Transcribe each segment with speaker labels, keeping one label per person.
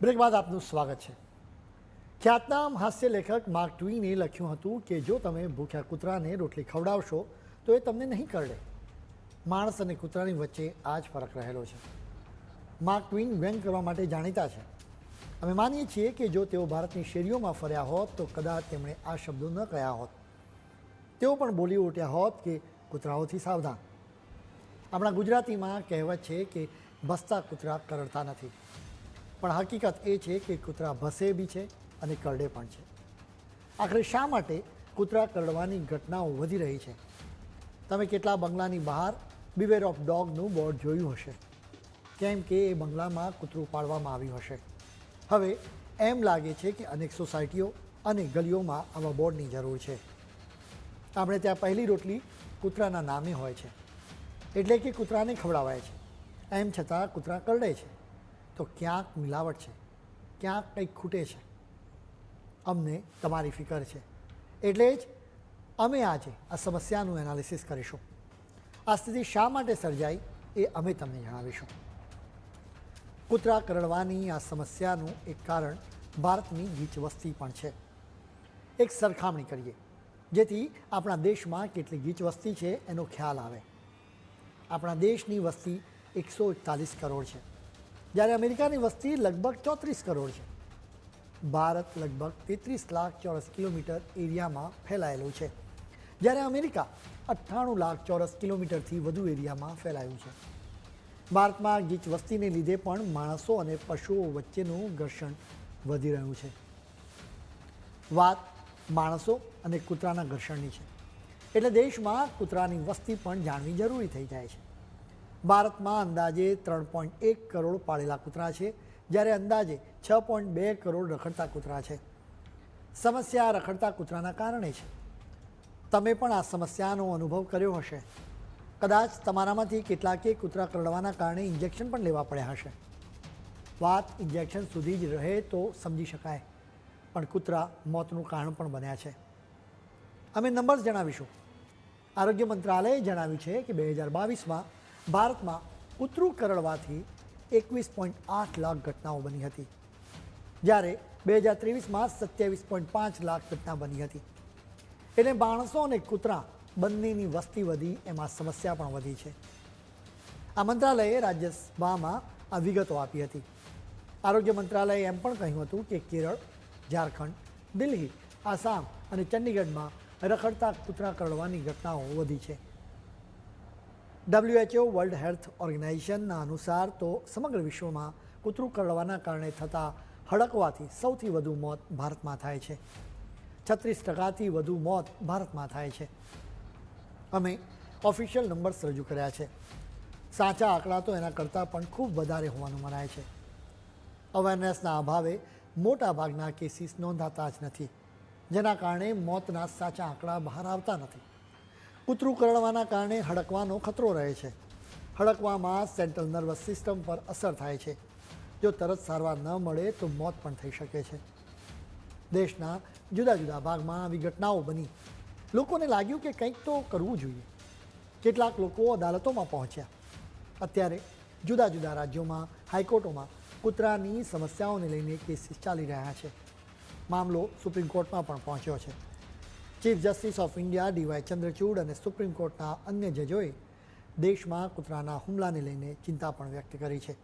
Speaker 1: Break બાદ આપનું સ્વાગત છે. ખ્યાતનામ હાસ્ય લેખક માર્ક ટ્વીને લખ્યું હતું કે, જો તમે ભૂખ્યા કૂતરાને રોટલી ખવડાવશો, તો એ તમને નહીં કરડે. માણસ અને કૂતરાની વચ્ચે આ જ ફરક રહેલો છે. માર્ક ટ્વીન વ્યંગ કરવા માટે જાણીતા છે. અમે માનીએ છીએ કે જો તેઓ ભારતની શેરીઓમાં ફર્યા હોત, તો કદાચ તેમણે આ શબ્દો ન કહ્યા હોત. તેઓ પણ બોલી ઉઠ્યા હોત કે, કૂતરાઓથી સાવધાન. આપણા ગુજરાતીમાં કહેવત છે કે, બસતા કૂતરા કરડતા નથી. પણ હકીકત એ છે કે કૂતરા ભસે બી છે અને કરડે પણ છે. આખરે શા માટે કૂતરા કરડવાની ઘટનાઓ વધી રહી છે? તમે કેટલા બંગલાની બહાર બિવેર ઓફ ડોગનું બોર્ડ જોયું હશે? કેમ કે એ બંગલામાં કૂતરું પાડવામાં આવ્યું હશે? હવે એમ લાગે છે કે અનેક સોસાયટીઓ અને ગલીઓમાં આવા બોર્ડની જરૂર છે. આપણે ત્યાં પહેલી રોટલી કૂતરાના નામે હોય છે. એટલે કે કૂતરાને ખવડાવાય છે. એમ છતાં કૂતરા કરડે છે. તો ક્યાંક મિલાવટ છે, ક્યાંક કંઈક ખૂટે છે. અમને તમારી ફિકર છે. એટલે જ અમે આજે આ સમસ્યાનું એનાલિસિસ કરીશું. આ સ્થિતિ શા માટે સર્જાઈ એ અમે તમને જણાવીશું. કૂતરા કરડવાની આ સમસ્યાનું એક કારણ ભારતની ગીચ વસ્તી પણ છે. એક સરખામણી કરીએ, જેથી આપણા દેશમાં કેટલી ગીચ વસ્તી છે એનો ખ્યાલ આવે. આપણા દેશની વસ્તી એકસો એકતાલીસ કરોડ છે. જ્યારે અમેરિકાની વસ્તી લગભગ ચોત્રીસ કરોડ છે. ભારત લગભગ તેત્રીસ લાખ ચોરસ કિલોમીટર એરિયામાં ફેલાયેલું છે. જ્યારે અમેરિકા અઠ્ઠાણું લાખ ચોરસ કિલોમીટરથી વધુ એરિયામાં ફેલાયું છે. ભારતમાં ગીચ વસ્તીને લીધે પણ માણસો અને પશુઓ વચ્ચેનું ઘર્ષણ વધી રહ્યું છે. વાત માણસો અને કૂતરાના ઘર્ષણની છે. એટલે દેશમાં કૂતરાની વસ્તી પણ જાણવી જરૂરી થઈ જાય છે. ભારતમાં અંદાજે ત્રણ પોઈન્ટ એક કરોડ પાળેલા કૂતરા છે, જ્યારે અંદાજે છ પોઈન્ટ બે કરોડ રખડતા કૂતરા છે. સમસ્યા રખડતા કૂતરાના કારણે છે. તમે પણ આ સમસ્યાનો અનુભવ કર્યો હશે. કદાચ તમારામાંથી કેટલાકે કૂતરા કરડવાના કારણે ઇન્જેક્શન પણ લેવા પડ્યા હશે. વાત ઇન્જેક્શન સુધી જ રહે તો સમજી શકાય, પણ કૂતરા મોતનું કારણ પણ બન્યા છે. અમે નંબર્સ જણાવીશું. આરોગ્ય મંત્રાલયે જણાવ્યું છે કે બે હજાર બાવીસમાં ભારતમાં કૂતરું કરડવાથી એકવીસ પોઈન્ટ આઠ લાખ ઘટનાઓ બની હતી, જ્યારે બે હજાર ત્રેવીસમાં સત્યાવીસ પોઈન્ટ પાંચ લાખ ઘટના બની હતી. એટલે માણસો અને કૂતરા બંનેની વસ્તી વધી, એમાં સમસ્યા પણ વધી છે. આ મંત્રાલયે રાજ્યસભામાં આ વિગતો આપી હતી. આરોગ્ય મંત્રાલયે એમ પણ કહ્યું હતું કે કેરળ, ઝારખંડ, દિલ્હી, આસામ અને ચંડીગઢમાં રખડતા કૂતરા કરડવાની ઘટનાઓ વધી છે. ડબ્લ્યુએચઓ વર્લ્ડ હેલ્થ ઓર્ગેનાઇઝેશનના અનુસાર તો સમગ્ર વિશ્વમાં કૂતરું કરડવાના કારણે થતા હડકવાથી સૌથી વધુ મોત ભારતમાં થાય છે. છત્રીસ ટકાથી વધુ મોત ભારતમાં થાય છે. અમે ઓફિશિયલ નંબર્સ રજૂ કર્યા છે. સાચા આંકડા તો એના કરતાં પણ ખૂબ વધારે હોવાનું મનાય છે. અવેરનેસના અભાવે મોટા ભાગના કેસીસ નોંધાતા જ નથી, જેના કારણે મોતના સાચા આંકડા બહાર આવતા નથી. કૂતરું કરડવાના કારણે હડકવાનો ખતરો રહે છે. હડકવામાં સેન્ટ્રલ નર્વસ સિસ્ટમ પર અસર થાય છે. જો તરત સારવાર ન મળે તો મોત પણ થઈ શકે છે. દેશના જુદા જુદા ભાગમાં આવી ઘટનાઓ બની. લોકોને લાગ્યું કે કંઈક તો કરવું જોઈએ. કેટલાક લોકો અદાલતોમાં પહોંચ્યા. અત્યારે જુદા જુદા રાજ્યોમાં, હાઈકોર્ટોમાં કૂતરાની સમસ્યાઓને લઈને કેસીસ ચાલી રહ્યા છે. મામલો સુપ્રીમ કોર્ટમાં પણ પહોંચ્યો છે. Chief justice of India DY Chandrachud અને સુપ્રીમ કોર્ટના અન્ય જજોએ દેશમાં કૂતરાના હુમલાને લઈને ચિંતા પણ વ્યક્ત કરી છે.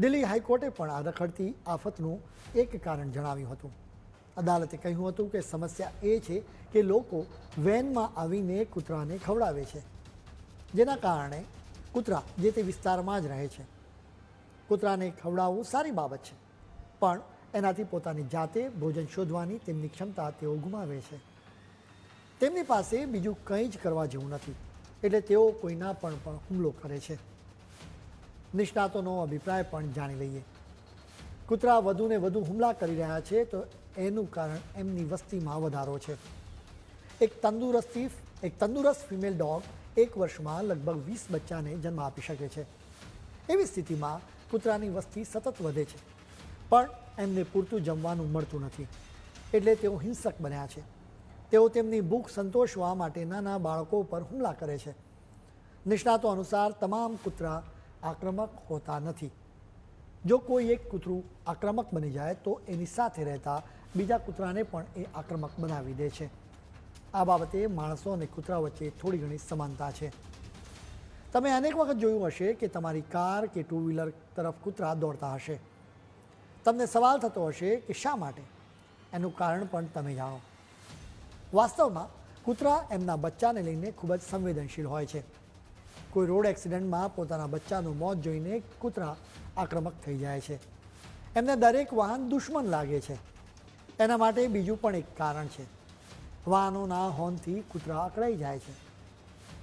Speaker 1: દિલ્હી હાઈકોર્ટે પણ આ રખડતી આફતનું એક કારણ જણાવ્યું હતું. અદાલતે કહ્યું હતું કે સમસ્યા એ છે કે લોકો વેનમાં આવીને કૂતરાને ખવડાવે છે, જેના કારણે કૂતરા જે તે વિસ્તારમાં જ રહે છે. કૂતરાને ખવડાવવું સારી બાબત છે, પણ એનાથી પોતાની જાતે ભોજન શોધવાની તેમની ક્ષમતા તેઓ ગુમાવે છે. તેમની પાસે બીજું કંઈ જ કરવા જેવું નથી, એટલે તેઓ કોઈના પણ હુમલો કરે છે. નિષ્ણાતોનો અભિપ્રાય પણ જાણી લઈએ. કૂતરા વધુને વધુ હુમલા કરી રહ્યા છે તો એનું કારણ એમની વસ્તીમાં વધારો છે. એક તંદુરસ્તી, એક તંદુરસ્ત ફિમેલ ડોગ એક વર્ષમાં લગભગ વીસ બચ્ચાને જન્મ આપી શકે છે. એવી સ્થિતિમાં કૂતરાની વસ્તી સતત વધે છે. પણ એમને પૂરતું જમવાનું મળતું નથી. એટલે તેઓ હિંસક બન્યા છે. તેઓ તેમની ભૂખ સંતોષવા માટે નાના બાળકો પર હુમલા કરે છે. નિષ્ણાતો અનુસાર તમામ કૂતરા આક્રમક હોતા નથી. જો કોઈ એક કૂતરું આક્રમક બની જાય તો એની સાથે રહેતા બીજા કૂતરાને પણ એ આક્રમક બનાવી દે છે. આ બાબતે માણસો અને કૂતરા વચ્ચે થોડી ઘણી સમાનતા છે. તમે અનેક વખત જોયું હશે કે તમારી કાર કે ટુ વ્હીલર તરફ કૂતરા દોડતા હશે. તમને સવાલ થતો હશે કે શા માટે? એનું કારણ પણ તમે જાણો. વાસ્તવમાં, કૂતરા એમના બચ્ચાને લઈને ખૂબ જ સંવેદનશીલ હોય છે. કોઈ રોડ એક્સિડન્ટમાં પોતાના બચ્ચાનું મોત જોઈને કૂતરા આક્રમક થઈ જાય છે. એમને દરેક વાહન દુશ્મન લાગે છે. એના માટે બીજું પણ એક કારણ છે. વાહનોના હોર્નથી કૂતરા અકળાઈ જાય છે.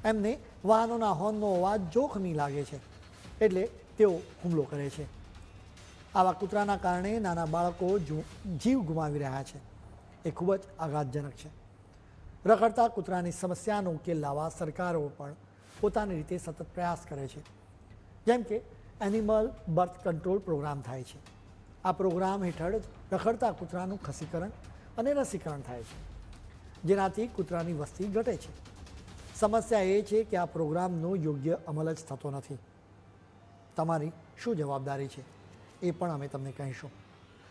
Speaker 1: એમને વાહનોના હોર્નનો અવાજ જોખમી લાગે છે. એટલે તેઓ હુમલો કરે છે. આવા કૂતરાના કારણે નાના બાળકો જીવ ગુમાવી રહ્યા છે. એ ખૂબ જ આઘાતજનક છે. રખડતા કૂતરાની સમસ્યાનો ઉકેલ લાવવા સરકારો પણ પોતાની રીતે સતત પ્રયાસ કરે છે. જેમ કે એનિમલ બર્થ કંટ્રોલ પ્રોગ્રામ થાય છે. આ પ્રોગ્રામ હેઠળ જ રખડતા કૂતરાનું ખસીકરણ અને રસીકરણ થાય છે. જેનાથી કૂતરાની વસ્તી ઘટે છે. સમસ્યા એ છે કે આ પ્રોગ્રામનો યોગ્ય અમલ જ થતો નથી. તમારી શું જવાબદારી છે? એ પણ અમે તમને કહીશું.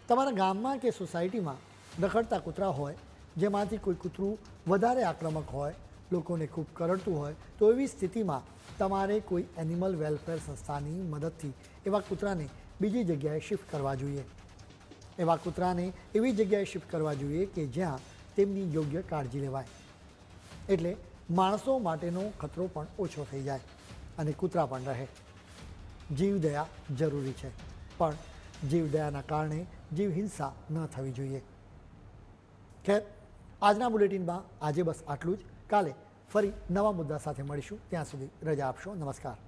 Speaker 1: તમારા ગામમાં કે સોસાયટીમાં રખડતા કૂતરા હોય, જેમાંથી કોઈ કૂતરું વધારે આક્રમક હોય, લોકોને ખૂબ કરડતું હોય, તો એવી સ્થિતિમાં તમારે કોઈ એનિમલ વેલફેર સંસ્થાની મદદથી એવા કૂતરાને બીજી જગ્યાએ શિફ્ટ કરવા જોઈએ. એવા કૂતરાને એવી જગ્યાએ શિફ્ટ કરવા જોઈએ કે જ્યાં તેમની યોગ્ય કાળજી લેવાય. એટલે માણસો માટેનો ખતરો પણ ઓછો થઈ જાય અને કૂતરા પણ રહે. જીવદયા જરૂરી છે. પણ જીવદયાના કારણે જીવ હિંસા ન થવી જોઈએ. ખેર, આજના બુલેટિનમાં આજે બસ આટલું જ. કાલે ફરી નવા મુદ્દા સાથે મળીશું. ત્યાં સુધી રજા આપશો. નમસ્કાર.